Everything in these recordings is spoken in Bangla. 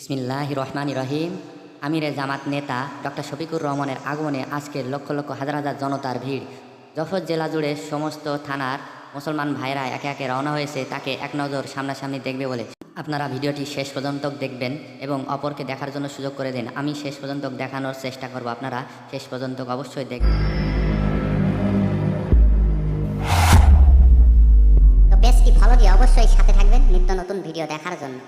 বিসমিল্লাহ রহমান রহিম আমিরে জামাত নেতা ডক্টর শফিকুর রহমানের আগমনে আজকের লক্ষ লক্ষ হাজার হাজার জনতার ভিড়। যশোর জেলা জুড়ে সমস্ত থানার মুসলমান ভাইরা একে একে রওনা হয়েছে, তাকে এক নজর সামনাসামনি দেখবে বলে। আপনারা ভিডিওটি শেষ পর্যন্ত দেখবেন এবং অপরকে দেখার জন্য সুযোগ করে দেন। আমি শেষ পর্যন্ত দেখানোর চেষ্টা করব আপনারা, শেষ পর্যন্ত অবশ্যই দেখবেন। পেজটি ফলো দিয়ে অবশ্যই সাথে থাকবেন নিত্য নতুন ভিডিও দেখার জন্য।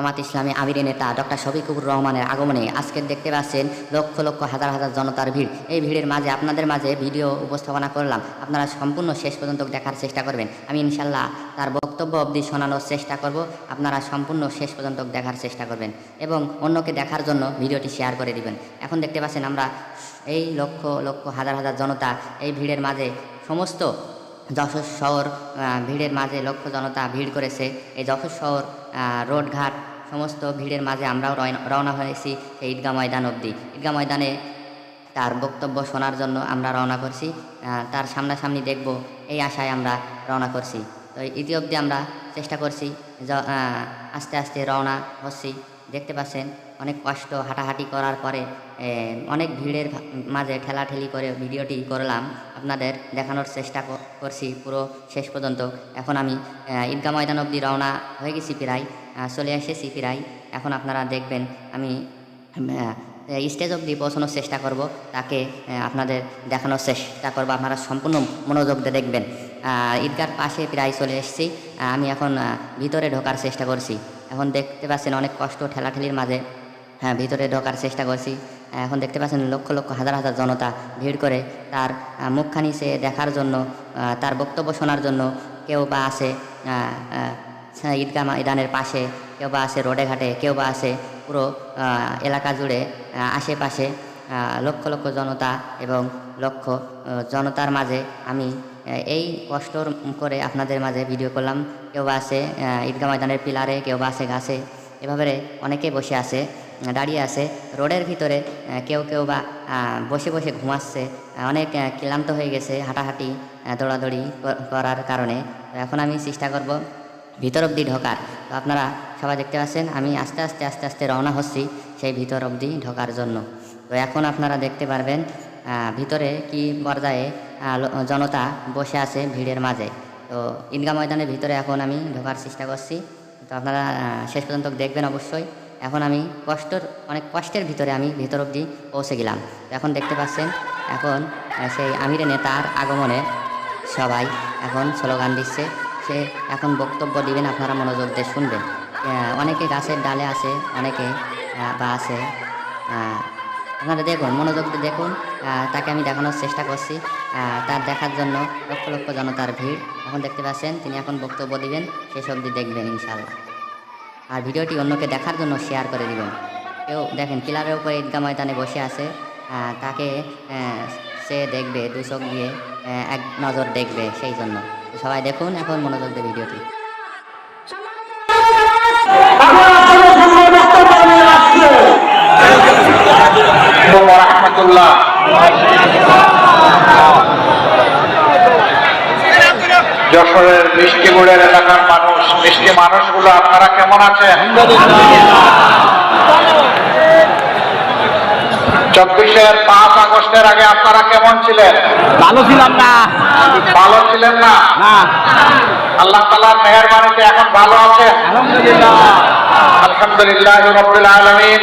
জামাত ইসলামী আমিরের নেতা ডক্টর শফিকুর রহমানের আগমনে আজকে দেখতে পাচ্ছেন লক্ষ লক্ষ হাজার হাজার জনতার ভিড়। এই ভিড়ের মাঝে আপনাদের মাঝে ভিডিও উপস্থাপনা করলাম। আপনারা সম্পূর্ণ শেষ পর্যন্ত দেখার চেষ্টা করবেন। আমি ইনশাল্লাহ তার বক্তব্য অবধি শোনানোর চেষ্টা করব। আপনারা সম্পূর্ণ শেষ পর্যন্ত দেখার চেষ্টা করবেন এবং অন্যকে দেখার জন্য ভিডিওটি শেয়ার করে দিবেন। এখন দেখতে পাচ্ছেন আমরা এই লক্ষ লক্ষ হাজার হাজার জনতা এই ভিড়ের মাঝে সমস্ত যশোর শহর ভিড়ের মাঝে লক্ষ জনতা ভিড় করেছে। এই যশোর শহর রোডঘাট সমস্ত ভিড়ের মাঝে আমরাও রওনা হয়েছি সেই ঈদগা ময়দান অবধি। ঈদগা ময়দানে তার বক্তব্য শোনার জন্য আমরা রওনা করছি। তার সামনাসামনি দেখব এই আশায় আমরা রওনা করছি। তো ইতি অবধি আমরা চেষ্টা করছি আস্তে আস্তে রওনা হচ্ছি। দেখতে পাচ্ছেন, অনেক কষ্ট, হাঁটাহাঁটি করার পরে অনেক ভিড়ের মাঝে ঠেলাঠেলি করে ভিডিওটি করলাম। আপনাদের দেখানোর চেষ্টা করছি পুরো শেষ পর্যন্ত। এখন আমি ঈদগা ময়দান অবধি রওনা হয়ে গেছি প্রায় চলে এসেছি প্রায়। এখন আপনারা দেখবেন, আমি স্টেজ অবধি পৌঁছানোর চেষ্টা করব। তাকে আপনাদের দেখানোর চেষ্টা করব। আপনারা সম্পূর্ণ মনোযোগ দিয়ে দেখবেন। ঈদগার পাশে প্রায় চলে এসেছি। আমি এখন ভিতরে ঢোকার চেষ্টা করছি। এখন দেখতে পাচ্ছেন অনেক কষ্ট ঠেলাঠেলির মাঝে। হ্যাঁ ভিতরে ঢোকার চেষ্টা করছি। এখন দেখতে পাচ্ছেন লক্ষ লক্ষ, হাজার হাজার জনতা ভিড় করে। তার মুখখানি সে দেখার জন্য তার বক্তব্য শোনার জন্য কেউ বা আসে ঈদগাহ ময়দানের পাশে, কেউ বা আসে রোডে ঘাটে, কেউ বা আসে পুরো এলাকা জুড়ে আশেপাশে। লক্ষ লক্ষ জনতা এবং লক্ষ জনতার মাঝে আমি এই কষ্ট করে আপনাদের মাঝে ভিডিও করলাম। কেউ বা আসে আহ, ঈদগাহ ময়দানের পিলারে কেউ বা আসে গাছে। এভাবে অনেকে বসে আছে দাঁড়িয়ে আছে। রোডের ভিতরে কেউ কেউ বা বসে বসে ঘুমাচ্ছে। অনেক ক্লান্ত হয়ে গেছে হাঁটাহাঁটি দৌড়াদৌড়ি কর- করার কারণে। এখন আমি চেষ্টা করব ভিতর অবধি ঢোকার। তো আপনারা সবাই দেখতে পাচ্ছেন আমি আস্তে আস্তে আস্তে আস্তে রওনা হচ্ছি সেই ভিতর অবধি ঢোকার জন্য। তো এখন আপনারা দেখতে পারবেন ভিতরে কি পর্যায়ে জনতা বসে আছে ভিড়ের মাঝে। তো ঈদগাহ ময়দানের ভিতরে এখন আমি ঢোকার চেষ্টা করছি। তো আপনারা শেষ পর্যন্ত দেখবেন অবশ্যই। এখন আমি কষ্টর, অনেক কষ্টের ভিতরে আমি ভিতর অবধি পৌঁছে গেলাম। এখন দেখতে পাচ্ছেন, এখন সেই আমিরে নেতার আগমনে সবাই এখন স্লোগান দিচ্ছে। সে এখন বক্তব্য দিবেন, আপনারা মনোযোগ দিয়ে শুনবেন। অনেকে গাছের ডালে আছে, অনেকে বা আছে আপনারা দেখুন মনোযোগ দিয়ে দেখুন তাকে আমি দেখানোর চেষ্টা করছি তার দেখার জন্য লক্ষ লক্ষ জনতার ভিড় এখন দেখতে পাচ্ছেন তিনি এখন বক্তব্য দিবেন শেষ অবধি দেখবেন ইনশাল্লাহ আর ভিডিওটি অন্যকে দেখার জন্য শেয়ার করে দিবেন কেউ দেখেন পিলারের উপরে ঈদগাহ ময়দানে বসে আছে তাকে সে দেখবে দু চোখ দিয়ে এক নজর দেখবে সেই জন্য সবাই দেখুন এখন মনোযোগ দিয়ে ভিডিওটি রহমতুল্লাহ। যশোরের মিষ্টিগুড়ের এলাকার মানুষ মিষ্টি মানুষগুলো আপনারা কেমন আছেন? চব্বিশের পাঁচ আগস্টের আগে আপনারা কেমন ছিলেন? ভালো ছিলাম না। ভালো ছিলেন না? না। আল্লাহ তালার মেহরবানিতে এখন ভালো আছেন? আলহামদুলিল্লাহ। আলহামদুলিল্লাহ রবিল আলমিন।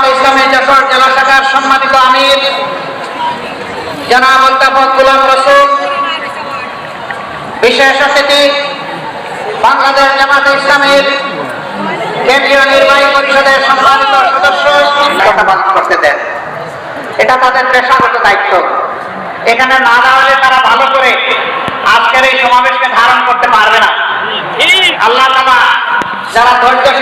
জনাব অধ্যাপক গুলাম রসুল। বিশেষ অতিথি, বাংলাদেশ জামাত ইসলামের কেন্দ্রীয় নির্বাহী পরিষদের সম্মানিত সদস্য পালন করতে দেন। এটা তাদের পেশাগত দায়িত্ব। এখানে না দাঁড়ালে তারা ভালো করে আজকের এই সমাবেশকে ধারণ করতে পারবে না। আল্লাহ তালা যারা ধৈর্যশীল